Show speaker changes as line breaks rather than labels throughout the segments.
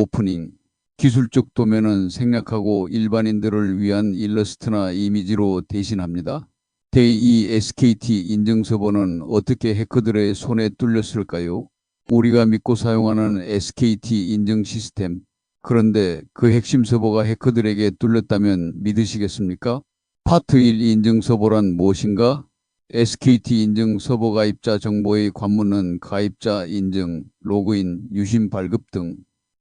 오프닝. 기술적 도면은 생략하고 일반인들을 위한 일러스트나 이미지로 대신합니다. 대2 SKT 인증 서버는 어떻게 해커들의 손에 뚫렸을까요? 우리가 믿고 사용하는 SKT 인증 시스템. 그런데 그 핵심 서버가 해커들에게 뚫렸다면 믿으시겠습니까? 파트 1 인증 서버란 무엇인가? SKT 인증 서버 가입자 정보의 관문은 가입자 인증, 로그인, 유심 발급 등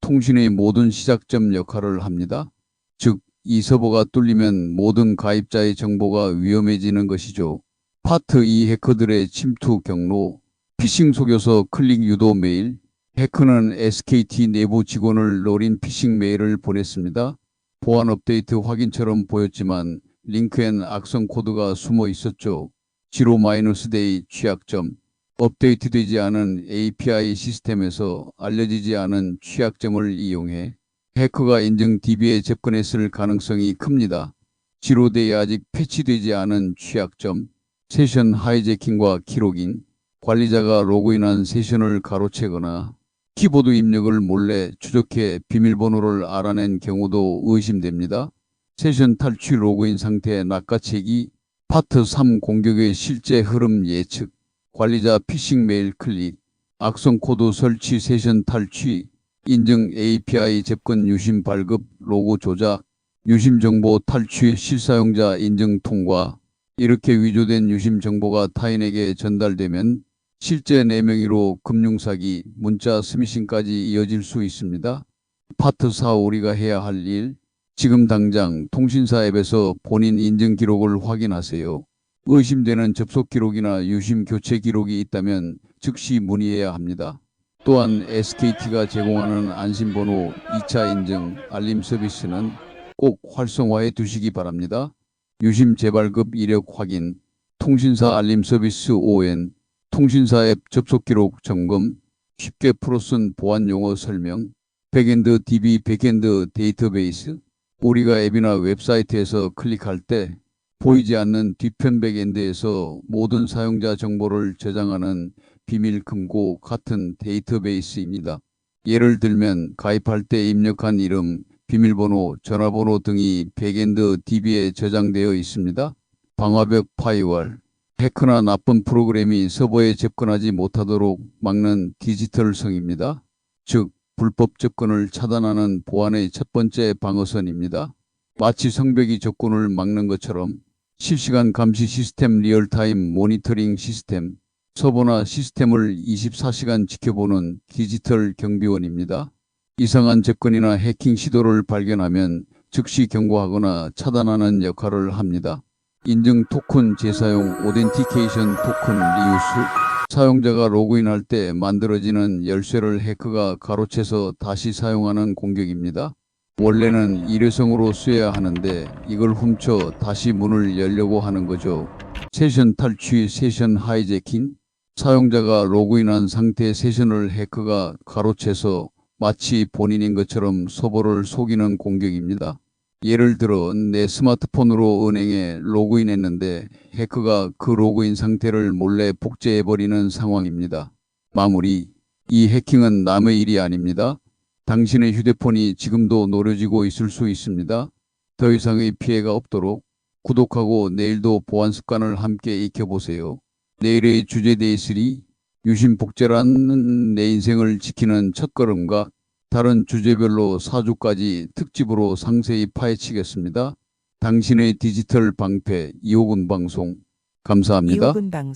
통신의 모든 시작점 역할을 합니다. 즉, 이 서버가 뚫리면 모든 가입자의 정보가 위험해지는 것이죠. 파트 2 해커들의 침투 경로, 피싱 속여서 클릭 유도 메일, 해커는 SKT 내부 직원을 노린 피싱 메일을 보냈습니다. 보안 업데이트 확인처럼 보였지만 링크엔 악성 코드가 숨어 있었죠. 지로 마이너스 데이 취약점, 업데이트되지 않은 API 시스템에서 알려지지 않은 취약점을 이용해 해커가 인증 DB에 접근했을 가능성이 큽니다. 지로데이 아직 패치되지 않은 취약점, 세션 하이제킹과 기록인, 관리자가 로그인한 세션을 가로채거나 키보드 입력을 몰래 추적해 비밀번호를 알아낸 경우도 의심됩니다. 세션 탈취 로그인 상태 낚아채기, 파트 3 공격의 실제 흐름 예측, 관리자 피싱 메일 클릭, 악성 코드 설치 세션 탈취, 인증 API 접근 유심 발급 로고 조작, 유심 정보 탈취 실사용자 인증 통과, 이렇게 위조된 유심 정보가 타인에게 전달되면 실제 내명의로 금융사기, 문자 스미싱까지 이어질 수 있습니다. 파트 4 우리가 해야 할 일, 지금 당장 통신사 앱에서 본인 인증 기록을 확인하세요. 의심되는 접속 기록이나 유심 교체 기록이 있다면 즉시 문의해야 합니다. 또한 SKT가 제공하는 안심번호 2차 인증 알림 서비스는 꼭 활성화해 두시기 바랍니다. 유심 재발급 이력 확인, 통신사 알림 서비스 ON, 통신사 앱 접속 기록 점검, 쉽게 풀어 쓴 보안 용어 설명, 백엔드 DB 백엔드 데이터베이스, 우리가 앱이나 웹사이트에서 클릭할 때 보이지 않는 뒤편 백 엔드에서 모든 사용자 정보를 저장하는 비밀 금고 같은 데이터베이스입니다. 예를 들면 가입할 때 입력한 이름, 비밀번호, 전화번호 등이 백엔드 DB에 저장되어 있습니다. 방화벽 파이월, 해커나 나쁜 프로그램이 서버에 접근하지 못하도록 막는 디지털 성입니다. 즉, 불법 접근을 차단하는 보안의 첫 번째 방어선입니다. 마치 성벽이 접근을 막는 것처럼 실시간 감시 시스템 리얼타임 모니터링 시스템, 서버나 시스템을 24시간 지켜보는 디지털 경비원입니다. 이상한 접근이나 해킹 시도를 발견하면 즉시 경고하거나 차단하는 역할을 합니다. 인증 토큰 재사용 오덴티케이션 토큰 리유스 사용자가 로그인할 때 만들어지는 열쇠를 해커가 가로채서 다시 사용하는 공격입니다. 원래는 일회성으로 쓰여야 하는데 이걸 훔쳐 다시 문을 열려고 하는 거죠. 세션 탈취, 세션 하이제킹 사용자가 로그인한 상태 세션을 해커가 가로채서 마치 본인인 것처럼 서버를 속이는 공격입니다. 예를 들어 내 스마트폰으로 은행에 로그인했는데 해커가 그 로그인 상태를 몰래 복제해버리는 상황입니다. 마무리. 이 해킹은 남의 일이 아닙니다. 당신의 휴대폰이 지금도 노려지고 있을 수 있습니다. 더 이상의 피해가 없도록 구독하고 내일도 보안 습관을 함께 익혀보세요. 내일의 주제 데이3 유심 복제라는 내 인생을 지키는 첫걸음과 다른 주제별로 4주까지 특집으로 상세히 파헤치겠습니다. 당신의 디지털 방패 이호근 방송 감사합니다.
이호근 방송